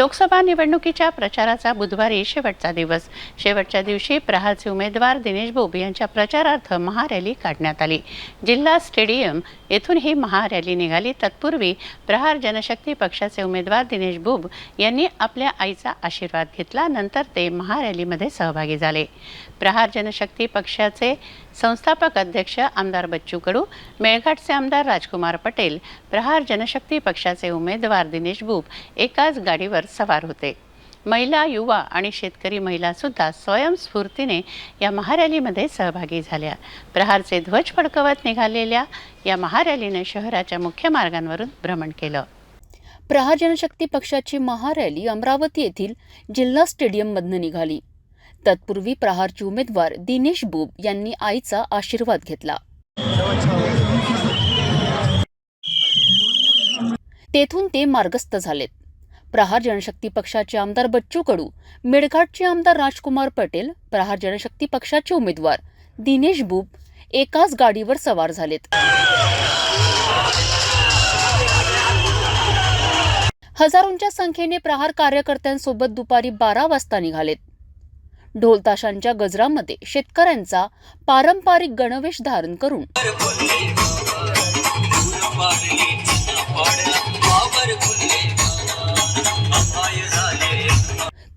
लोकसभा निवडणुकीच्या प्रचाराचा बुधवारी शेवटचा दिवस. शेवटच्या दिवशी प्रहारचे उमेदवार दिनेश बोब यांच्या प्रचारार्थ महारॅली काढण्यात आली. जिल्हा स्टेडियम येथून ही महारॅली निघाली. तत्पूर्वी प्रहार जनशक्ती पक्षाचे उमेदवार दिनेश बुब यांनी आपल्या आईचा आशीर्वाद घेतला. नंतर ते महारॅलीमध्ये सहभागी झाले. प्रहार जनशक्ती पक्षाचे संस्थापक अध्यक्ष आमदार बच्चू कडू मेळघाटचे आमदार राजकुमार पटेल प्रहार जनशक्ती पक्षाचे उमेदवार दिनेश बुब एकाच गाडीवर सवार होते. महिला युवा आणि शेतकरी महिला सुद्धा स्वयंस्फूर्तीने या महारॅलीमध्ये सहभागी झाल्या. प्रहारचे ध्वज फडकवत निघालेल्या या महारॅलीने शहराच्या मुख्य मार्गांवरून भ्रमण केलं. प्रहार जनशक्ती पक्षाची महारॅली अमरावती येथील जिल्हा स्टेडियममधनं निघाली. तत्पूर्वी प्रहारचे उमेदवार दिनेश बुब यांनी आईचा आशीर्वाद घेतला. तेथून ते मार्गस्थ झालेत. प्रहार जनशक्ती पक्षाचे आमदार बच्चू कडू मेळघाटचे आमदार राजकुमार पटेल प्रहार जनशक्ती पक्षाचे उमेदवार दिनेश बुब एकाच गाडीवर सवार झालेत. हजारोंच्या संख्येने प्रहार कार्यकर्त्यांसोबत दुपारी बारा वाजता निघालेत. ढोलताशांच्या गजरामध्ये शेतकऱ्यांचा पारंपरिक गणवेश धारण करून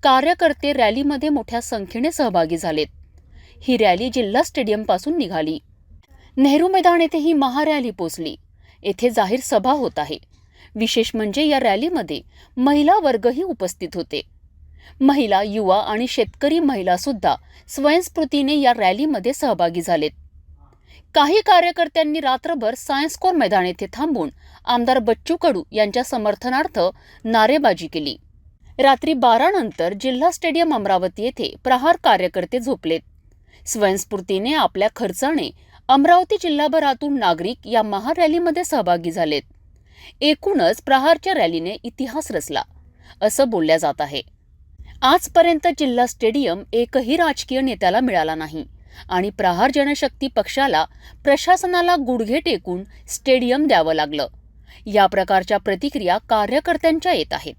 कार्यकर्ते रॅलीमध्ये मोठ्या संख्येने सहभागी झालेत. ही रॅली जिल्हा स्टेडियमपासून निघाली. नेहरू मैदान येथे ही महारॅली पोचली. येथे जाहीर सभा होत आहे. विशेष म्हणजे या रॅलीमध्ये महिला वर्गही उपस्थित होते. महिला युवा आणि शेतकरी महिला सुद्धा स्वयंस्फूर्तीने या रॅलीमध्ये सहभागी झालेत. काही कार्यकर्त्यांनी रात्रभर सायन्स कोर मैदान येथे थांबून आमदार बच्चू कडू यांच्या समर्थनार्थ नारेबाजी केली. रात्री बारानंतर जिल्हा स्टेडियम अमरावती येथे प्रहार कार्यकर्ते झोपलेत. स्वयंस्फूर्तीने आपल्या खर्चाने अमरावती जिल्हाभरातून नागरिक या महारॅलीमध्ये सहभागी झालेत. एकूणच प्रहारच्या रॅलीने इतिहास रचला असं बोलल्या जात आहे. आजपर्यंत जिल्हा स्टेडियम एकही राजकीय नेत्याला मिळाला नाही आणि प्रहार जनशक्ती पक्षाला प्रशासनाला गुडघे टेकून स्टेडियम द्यावं लागलं. या प्रकारच्या प्रतिक्रिया कार्यकर्त्यांच्या येत आहेत.